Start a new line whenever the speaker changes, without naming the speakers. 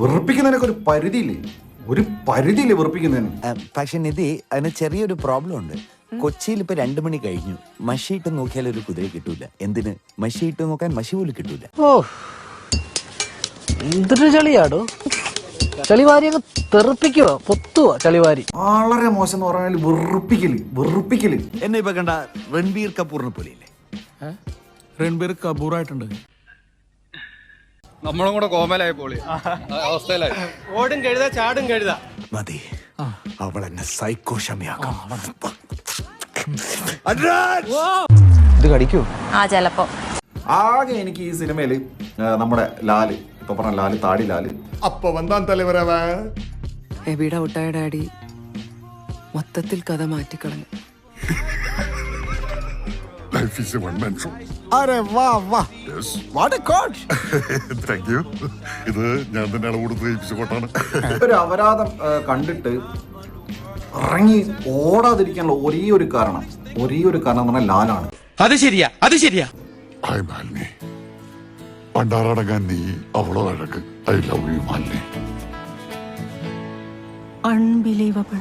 വെറുപ്പിക്കുന്നതിനൊക്കെ ഒരു പരിധിയില്ലേ? ഒരു പരിധിയില്ലേ വെറുപ്പിക്കുന്നതിന്?
പക്ഷെ നിധി അതിന് ചെറിയൊരു പ്രോബ്ലം ഉണ്ട്. കൊച്ചിയിൽ ഇപ്പൊ രണ്ടു മണി കഴിഞ്ഞു. മഷിയിട്ട് നോക്കിയാൽ ഒരു കുതിര കിട്ടൂല. എന്തിന്? മഷിയിട്ട് നോക്കാൻ മഷി പോലും കിട്ടൂല.
ഓ എന്തൊരു ചളിയാടോ. ചളിവാരിയൊക്കെ തെറിപ്പിക്കുക പൊത്തുക ചളിവാരി.
വളരെ മോശം എന്ന് പറഞ്ഞാൽ വെറുപ്പിക്കൽ വെറുപ്പിക്കൽ.
എന്നെ ഇപ്പൊ കണ്ട രൺബീർ കപൂറിനെ പോലെയില്ലേ?
രൺബീർ കപൂറായിട്ടുണ്ട്.
നമ്മളും കൂടെ കോമലായി പോളി. അവസ്ഥയിലായി.
ഓടും കഴുത ചാടും കഴുത.
മതി. അവൾ എന്നെ സൈക്കോ ക്ഷമയാക്കാം
ഇത് കടിക്കൂ?
ആ ചിലപ്പോ.
ആകെ എനിക്ക് ഈ സിനിമയിൽ നമ്മുടെ ലാൽ ഇപ്പൊ പറഞ്ഞ ലാൽ താടി
ലാൽ. അപ്പൊ വന്താൻ തലവരവ
എബിയുടെ ഔട്ടായ ഡാഡി മൊത്തത്തിൽ കഥ മാറ്റിക്കളഞ്ഞു.
wife is the one man show.
അരെ വാ വാ. Yes. What coach
Thank you. ഇത് ഞാൻ തന്നെ അളവ് കൊടുത്ത് കഴിപ്പിച്ച കോട്ടാണ്.
ഒരു അപരാധം ആ, കണ്ടിട്ട് ഇറങ്ങി ഓടാതിരിക്കാനുള്ള ഒരേ ഒരു കാരണം ഒരേ ഒരു കാരണം എന്ന് പറഞ്ഞാൽ ലാലാണ്.
അത് ശരിയാ അത് ശരിയാ.
ഹായ് മാലിനി. പണ്ടാറടങ്ങാൻ നീ അവളോ അഴക്ക് I love you Malini.
Unbelievable